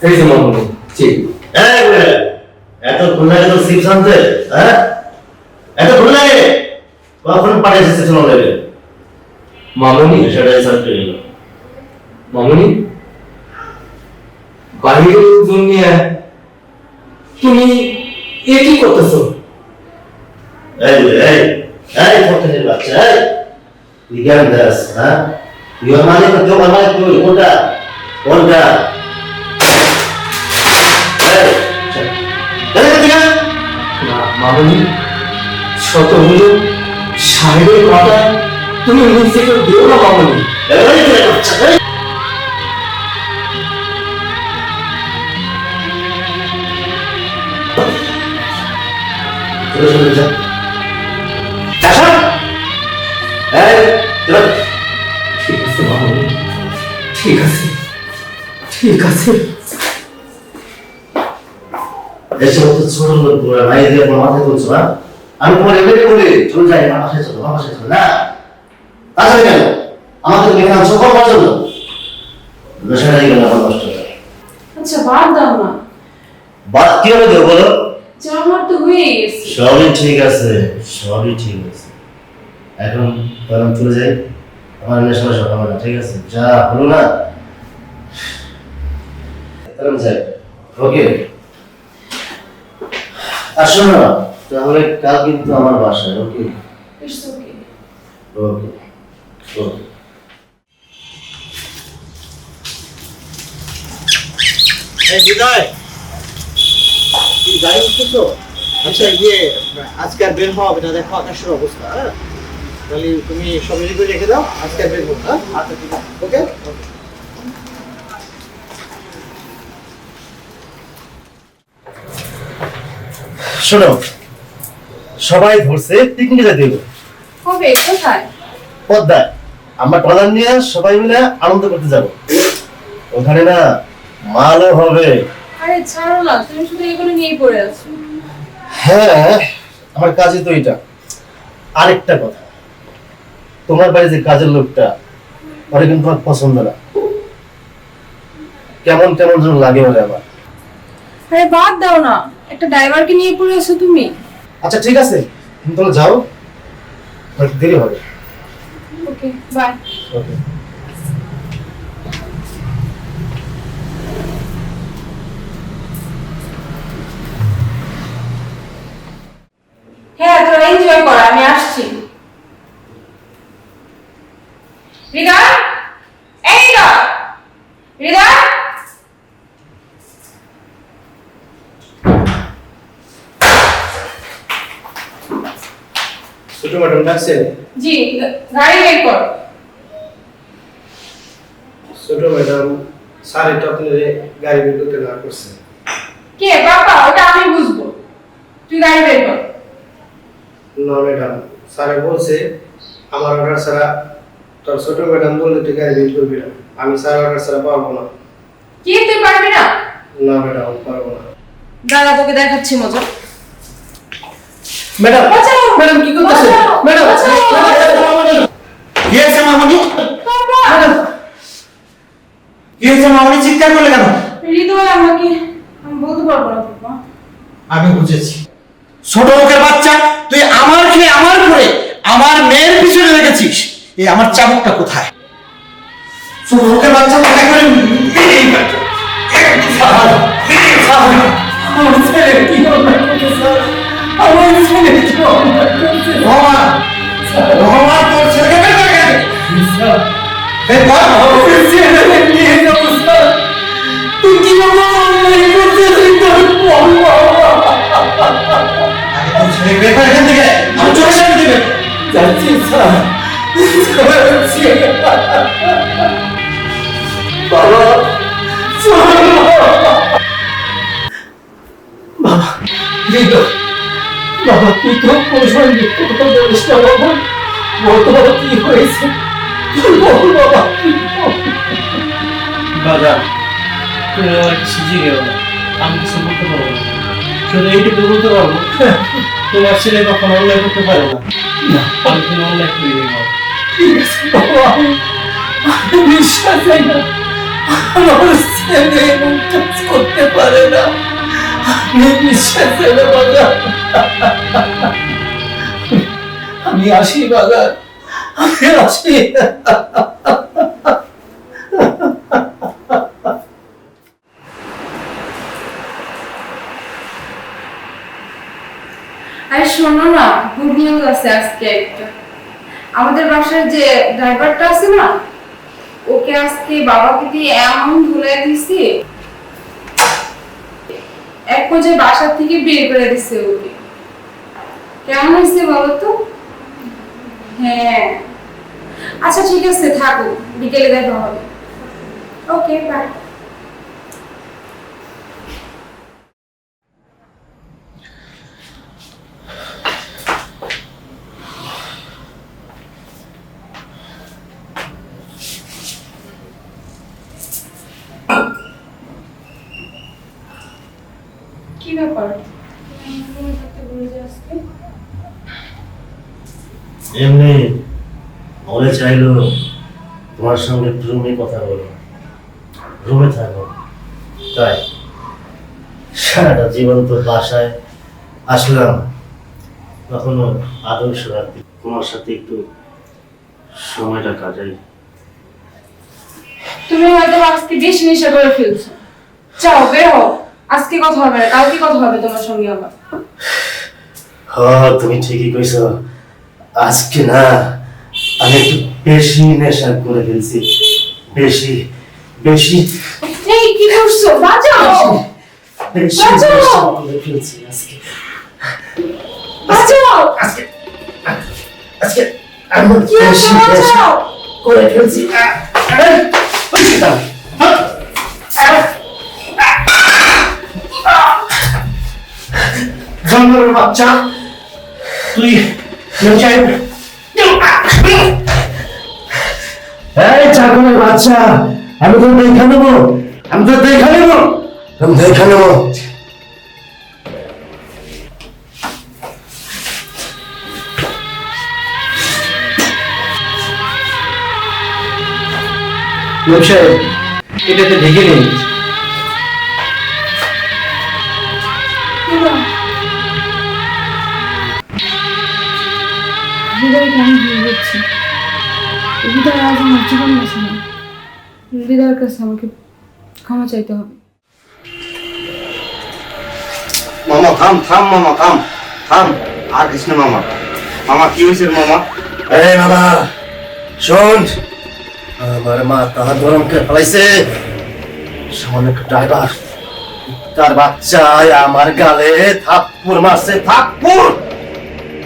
এই যে মামনি জি এত ভুল লাগে তো চিপস আনতে হ্যাঁ এত ভুল লাগে কখন পাঠিয়েছে শোনা লাগে মামনি সেটাই স্যার মামনি বাইরের লোকজন নিয়ে তুমি এ কি করতেছো এই এই এই ফটেনের বাচ্চা এই কোনটা কোনটা এই চল। এই, এদিকে আয়। না মামনি শতগুলো সাহেবের কথা তুমি নিজেকে দিও না মামনি এই। চলে, চলে। যা, ঠিক আছে। এসব তো ছোট লোক তোমরা ভাই দিয়ে আমার মাথায় তুলছো না আমি তোমার এমনি বলি চলে যাই আমার বাসায় চলো আমার বাসায় চলো না। তাছাড়া কেন? আমাকে তুমি এখানে আনছো করার জন্য নেশাটা গেল আমার নষ্ট আচ্ছা বাদ দাও না। বাদ কীভাবে দেবো বলো? আমার তো হয়ে গেছে। সবই ঠিক আছে সবই ঠিক আছে। এখন বরং চলে যাই। আমার হবে না ঠিক আছে? যা হলো না। তাহলে আমি ওকে? আর শোনো তাহলে কাল কিন্তু আমার বাসায় ওকে? ওকে ওকে। বিদায়। তুই গাড়ি উঠছিস তো আচ্ছা ইয়ে আজকে আর বের হওয়া হবে না দেখো আকাশের অবস্থা হ্যাঁ? তাহলে তুমি সব রেডি করে রেখে দাও আজকে আর বের হব হ্যাঁ? আচ্ছা ঠিক আছে ওকে? শোনো সবাই ধরছে পিকনিকে যেতে হবে। কবে? কোথায়? পদ্মায়। আমরা ট্রলার নিয়ে সবাই মিলে আনন্দ করতে যাব। ওখানে না মালও হবে। আরে ছাড়ো না তুমি শুধু এগুলো নিয়েই পড়ে আছো। হ্যাঁ আমার কাজই তো এটা। আরেকটা কথা তোমার বাড়ি যে কাজের লোকটা ওরা কিন্তু আমার পছন্দ না। কেমন কেমন যেন লাগে বলে আমার। আরে বাদ দাও না। একটা ড্রাইভারকে নিয়ে পড়ে আছো তুমি? আচ্ছা ঠিক আছে। তুমি তাহলে যাও। একটু দেরি হবে। Okay bye. ওকে। হ্যাঁ তোরা এনজয় কর আমি আসছি। হৃদয়? এই হৃদয় হৃদয়? ছোট ম্যাডাম ডাকছেন জি গাড়ি বের কর। ছোট ম্যাডাম স্যার এটা আপনার গাড়ি বের করতে না করছে। কে বাবা? ওটা আমি বুঝব। তুই গাড়ি বের কর। না ম্যাডাম স্যারে বলছে আমার অর্ডার ছাড়া তোর ছোট ম্যাডাম বললে তুই গাড়ি বের করবি না। আমি স্যার অর্ডার ছাড়া পারব না। কি তুই পারবি না? না ম্যাডাম পারব না। দাদা তোকে দেখাচ্ছি মজা। ম্যাডাম বাঁচাও! ম্যাডাম কি করতেছেন? ম্যাডাম কি হয়েছে মামনি? বাবা! কি হয়েছে মামনি? চিৎকার করলে কেন? হৃদয় আমাকে আমি বলতে পারব না আমি বুঝেছি। ছোট লোকের বাচ্চা তুই আমার খেয়ে আমার করে আমার মেয়ের পিছনে লেগেছিস এই আমার চাবুকটা কোথায়? ছোট লোকের বাচ্চা কোথায় করে স্যার, আমার ছেলে কি স্যার? আমার ছেলে কি করছে? তোর ছেলেকে বের করে দে। বের কর। আমার ছেলেকে নিয়ে যাব। তুই কি আমার অন্যায় করছিস? বের এখান থেকে। আমার চোখের সামনে কথা বলিস না বাবা বল বাবা কি হয়েছে বল বাবা কি তুমি আমার কিছু জিগেও না আমি কিছু বলতে পারব না। শুধু এইটুকু বলতে পারব। তোমার ছেলে কখনো অন্যায় করতে পারে না। আমি কোনো অন্যায় ঠিক আছে আমি বিশ্বাস হয় না। আমার ছেলে এমন কাজ করতে পারে না। আমি বিশ্বাস হয় না আমি আসি বাজার আমি আসি আরে শোনো না গুড নিউজ আছে আজকে একটা। আমাদের বাসার যে ড্রাইভারটা আছে না, ওকে আজকে বাবাকে দিয়ে এমন ধুলাই দিছে, এক পর্যায়ে বাসার থেকে বের করে দিছে ওকে। কেমন হয়েছে বলো তো? হ্যাঁ। আচ্ছা ঠিক আছে থাকো। বিকেলে দেখা হবে। ওকে বাই কি ব্যাপার তুমি থাকতে ভুলে যাও আজকে এমনি মনে চাইলো তোমার সঙ্গে রুমে কথা বলো। রুমে থাকো। তাই সারাটা জীবন তো বাসায় আসলাম। কখনো আদর্শ রাখি তোমার সাথে একটু সময়টা কাটাই। তুমি হয়তো আজকে বেশি নেশা করে ফেলছো। যাও বের হও। আজকে কথা হবে না কালকে কথা হবে তোমার সঙ্গে আবার। হ তুমি ঠিকই কইছো। আজকে না আমি একটু বেশি নেশা করে ফেলছি। বেশি বেশি। এই কি করছ? বাঁচাও! বেশি বাঁচাও! নেশা করে ফেলছি আজকে। বাঁচাও! আজকে আজকে আমি বেশি নেশা করে ফেলছি। আহ, আহ, বুঝছি না। আহ, আহ, বাচ্চা তুই চাকরের বাচ্চা, আমি তো দেখা নেব। আমি তো দেখা নেব। আমি দেখা নেব। ব্যবসায় এটাতে ঢেকে নেই। আজ আমার জীবন হৃদয়ের কাছে আমাকে ক্ষমা চাইতে হবে। মামা থাম থাম মামা থাম থাম। আর কৃষ্ণ মামা। মামা কি হয়েছে মামা? এই মামা শোন। আমার মা তাহার গরম করে ফেলাইছে একটা ড্রাইভার তার বাচ্চায় আমার গালে থাপ্পুর মারছে থাপ্পুর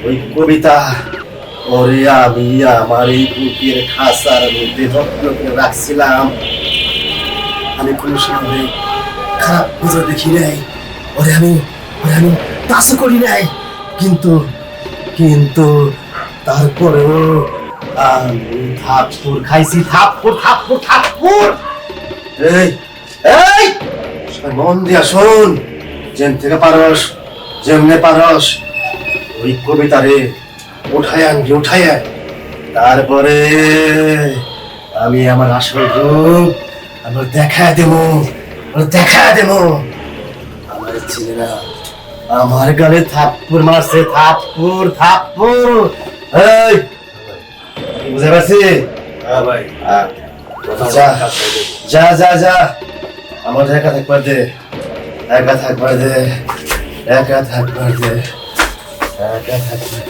ওই কবিতা ওরে আমি আমার এই বুকের খাসার মধ্যে যত্ন করে রাখছিলাম। আমি কোনো সময় খারাপ বুঝে দেখি নাই। ওরে আমি ওরে আমি তাসও করি নাই। কিন্তু কিন্তু তারপরেও আমি থাপ্পুর খাইছি থাপ্পুর থাপ্পুর থাপ্পুর এই এই মন দিয়া শোন। যেন থেকে পারস, যেমনে পারস। ওই কবিতারে উঠায় আনবি উঠায়। তারপরে আমি আমার আসল রূপ আমার দেখা দেবো আমার দেখা দেবো। আমার না আমার গালে থাপ্পুর মারছে থাপ্পুর থাপ্পুর এই বুঝতে পারছি? হ্যাঁ ভাই। যা যা যা। আমার একা থাকবার দে একা থাকবার দে একা থাকবার দে একা থাকবার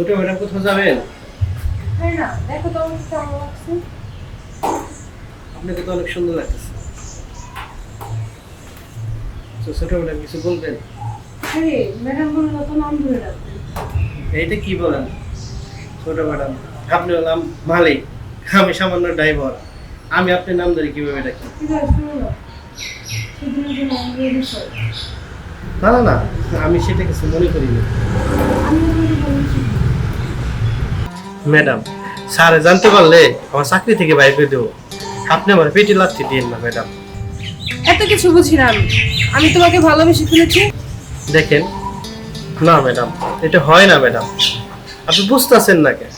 ছোট ম্যাডাম কোথাও যাবেন? হ্যাঁ না দেখো তো আমাকে কেমন লাগছে। আপনাকে তো অনেক সুন্দর লাগতেছে। তো ছোট ম্যাডাম কিছু বলবেন? আরে ম্যাডাম বলে নতুন নাম ধরে রাখবেন এইটা কি বলেন? ছোট ম্যাডাম আপনি হলাম মালিক আমি সামান্য ড্রাইভার। আমি আপনার নাম ধরে কীভাবে ডাকি? না। না আমি সেটা কিছু মনে করি ম্যাডাম স্যার জানতে পারলে আমার চাকরি থেকে বাইর করে দেবো। আপনি আমার পেটে লাথি দিন না ম্যাডাম। এত কিছু বুঝি না আমি। আমি তোমাকে ভালোবেসে ফেলেছি। দেখেন না ম্যাডাম এটা হয় না ম্যাডাম। আপনি বুঝতেছেন না কেন?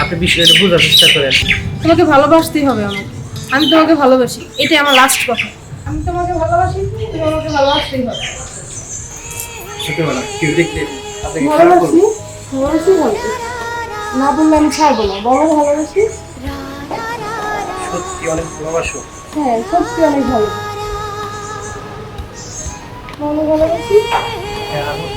আপনি বিষয়টা বোঝার চেষ্টা করেন। তোমাকে ভালোবাসতেই হবে আমাকে। আমি তোমাকে ভালোবাসি এটাই আমার লাস্ট কথা। আমি তোমাকে ভালোবাসি তুমি আমাকে ভালোবাসতেই হবে। ম্যাডাম কেউ দেখলে আপনাকে ভালোবাসি? ভালোবাসি বলতে? না বললে আমি ছাড়বো না। বলো ভালোবাসি? সত্যি অনেক ভালোবাসো। হ্যাঁ সত্যি অনেক ভালো। বলো ভালোবাসি? হ্যাঁ আমার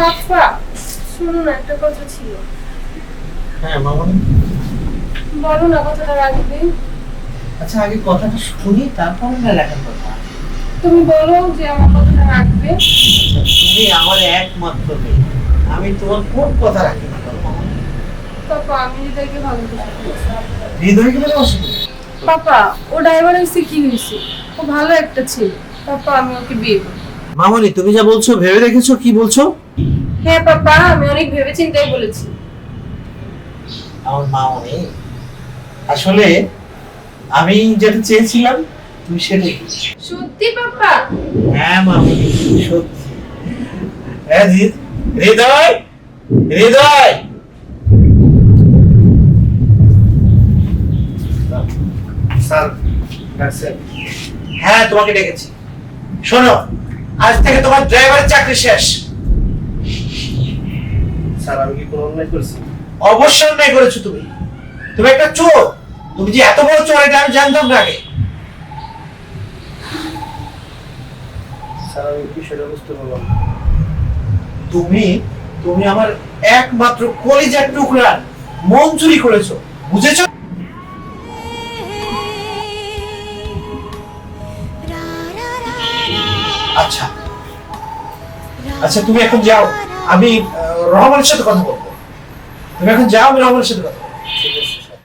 পাপা শুনুন একটা কথা ছিল। হ্যাঁ মামনি? বলো না কথাটা রাখবে। আচ্ছা আগে কথাটা শুনি তারপরে না লেখার কথা। তুমি বলো যে আমার কথাটা রাখবে। তুমি আমার একমাত্র মেয়ে। আমি তোমার কোন কথা রাখি না? পাপা আমি হৃদয়কে ভালোবাসি। হৃদয়কে ভালোবাসো? পাপা ও ড্রাইভার হয়েছে কি হয়েছে। ও ভালো একটা ছেলে। পাপা আমি ওকে বিয়ে করব মামনি তুমি যা বলছো ভেবে রেখেছো কি বলছো? হ্যাঁ পাপা আমি অনেক ভেবে চিন্তাই বলেছি। আমার মামনি আসলে আমি যেটা চেয়েছিলাম তুমি সেটাই সত্যি পাপা হ্যাঁ মামনি সত্যি। হ্যাঁ হৃদয় হৃদয়। স্যার। হ্যাঁ তোমাকে ডেকেছি। শোনো আজ থেকে তোমার ড্রাইভারের চাকরি শেষ। স্যার আমি কি কোনো অন্যায় করছি? অবশ্যই অন্যায় করেছ তুমি। তুমি একটা চোর। তুমি যে এত বড় চোর এটা আমি জানতাম না আগে। স্যার আমি বিষয়টা বুঝতে পারলাম তুমি তুমি আমার একমাত্র কলিজার টুকরা। মন চুরি করেছ। বুঝেছ? আচ্ছা আচ্ছা তুমি এখন যাও। আমি আহ, রহমানের সাথে কথা বলব তুমি এখন যাও আমি রহমানের সাথে কথা বলব ঠিক